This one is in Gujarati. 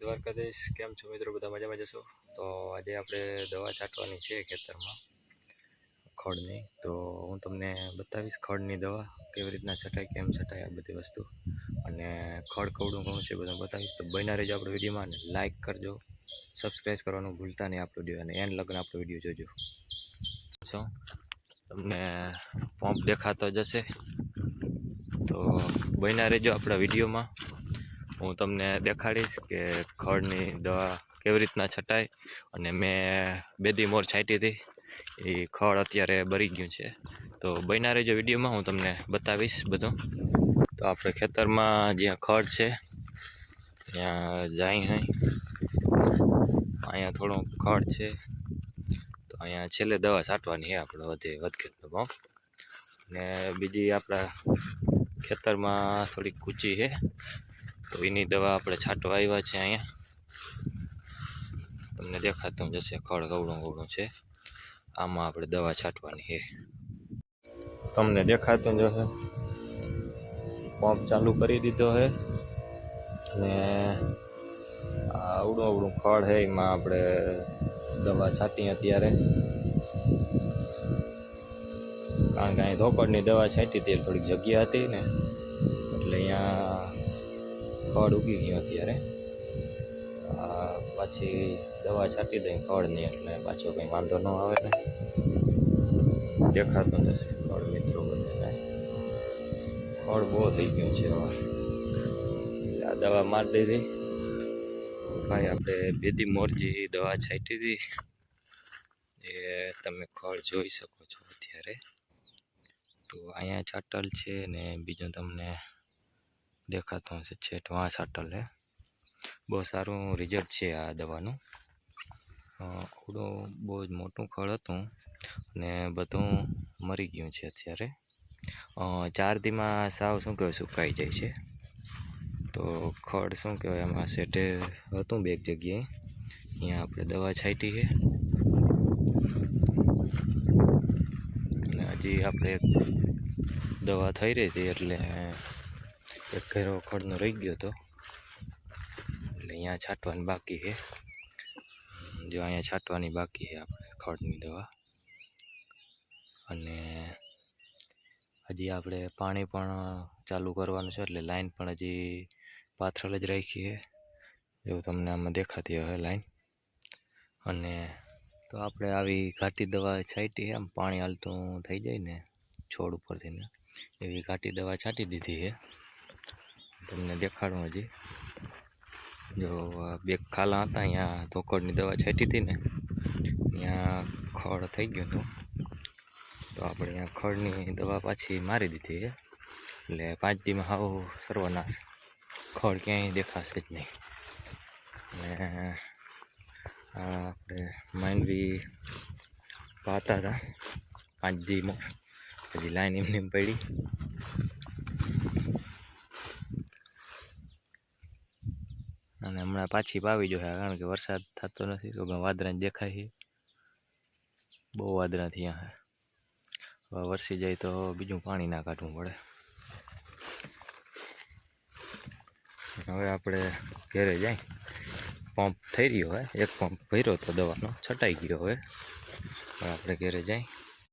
દ્વારકાધીશ, કેમ છો મિત્રો? બધા મજામાં જશો? તો આજે આપણે દવા છાંટવાની છે ખેતરમાં, ખડની. તો હું તમને બતાવીશ ખડની દવા કેવી રીતના છટાય, કેમ છટાય આ બધી વસ્તુ. અને ખડ કવડું ઘણું છે બધું બતાવીશ. તો બન્યા રહેજો આપણો વિડીયોમાં અને લાઇક કરજો. સબસ્ક્રાઈબ કરવાનું ભૂલતા નહીં આપણો વીડિયો. અને એન લગ્ન આપણો વીડિયો જોજો. શું? તમને પંપ દેખાતો જશે તો બન્યા રહેજો આપણા વિડીયોમાં. હું તમને દેખાડીશ કે ખડની દવા કેવી રીતના છટાય અને મેં બેદી મોર છાંટી હતી. એ ખડ અત્યારે બળી ગયું છે. તો બન્યા રહેજો વિડીયોમાં, હું તમને બતાવીશ બધું. તો આપણે ખેતરમાં જ્યાં ખડ છે, ત્યાં જાય અહીં અહીંયા થોડો ખડ છે. તો અહીંયા છેલ્લે દવા છાંટવાની છે આપણે વધે વધઘટનો પંપ ને બીજી આપણા ખેતરમાં થોડીક કૂચી છે તો એની દવા આપણે છાંટવા આવ્યા છે અહીંયા. તમને દેખાતું જશે ખડ ગવડું ગવડું છે. આમાં આપણે દવા છાંટવાની છે. તમને દેખાતું જશે પંપ ચાલુ કરી દીધો છે. અને આ અવડું અવડું ખડ છે, એમાં આપણે દવા છાંટી અત્યારે. કારણ કે અહીં ધોકડની દવા છાંટી હતી થોડીક જગ્યા હતી ને. એટલે અહીંયા ખડ ઉગી ગયો અત્યારે. પાછી દવા છાંટી દઈ ખડની એટલે પાછો કંઈ વાંધો ન આવે ને. દેખાતું જશે ખડ મિત્રો બધાને. ખડ બહુ થઈ ગયું છે આ દવા મારી દીધી. ભાઈ, આપણે બેદી મોરજી દવા છાંટી હતી એ તમે ખડ જોઈ શકો છો અત્યારે. તો અહીંયા છાંટલ છે ને બીજો તમને દેખાતું હશે. છેટ વાંસ છાંટલ હે. બહુ સારું રિઝલ્ટ છે આ દવાનું. થોડું બહુ જ મોટું ખળ હતું ને બધું મરી ગયું છે અત્યારે. ચાર દીમાં સાવ શું કહેવાય, સુકાઈ જાય છે. તો ખડ શું કહેવાય એમાં સેટે હતું બે જગ્યાએ. અહીંયા આપણે દવા છાંટી છે. અને હજી આપણે દવા થઈ રહી હતી એટલે એક ઘેરો ખડનો રહી ગયો હતો એટલે અહીંયા છાંટવાની બાકી છે. જો અહીંયા છાંટવાની બાકી છે આપણે ખડની દવા. અને હજી આપણે પાણી પણ ચાલુ કરવાનું છે, એટલે લાઈન પણ હજી પાથરલ જ રાખી છે. એવું તમને આમાં દેખાતી હોય લાઈન. અને તો આપણે આવી ઘાટી દવા છાંટી આમ પાણી હાલતું થઈ જાય ને છોડ ઉપરથી ને. એવી ઘાટી દવા છાંટી દીધી છે. તમને દેખાડું હજી. જો બે ખાલા હતા અહીંયા, ધોકડની દવા છાંટી હતી ને, ત્યાં ખડ થઈ ગયું હતું. તો આપણે અહીંયા ખડની દવા પાછી મારી દીધી છે. એટલે પાંચ દીમાં હાવ સર્વનાશ. ખડ ક્યાંય દેખાશે જ નહીં. અને આપણે માંડવી પાતા હતા. પાંચ દીમાં હજી લાઈન એમની પડી. અને હમણાં પાછી પાવી જોઈએ, કારણ કે વરસાદ થતો નથી, તો વાદળા દેખાય છે. બહુ વાદળા થયા હવે વરસી જાય તો બીજું પાણી ના કાઢવું પડે. હવે આપણે ઘેરે જાય. પંપ થઈ રહ્યો હોય એક પંપ ભર્યો તો દવાનો, છટાઈ ગયો હવે આપણે ઘરે જાય.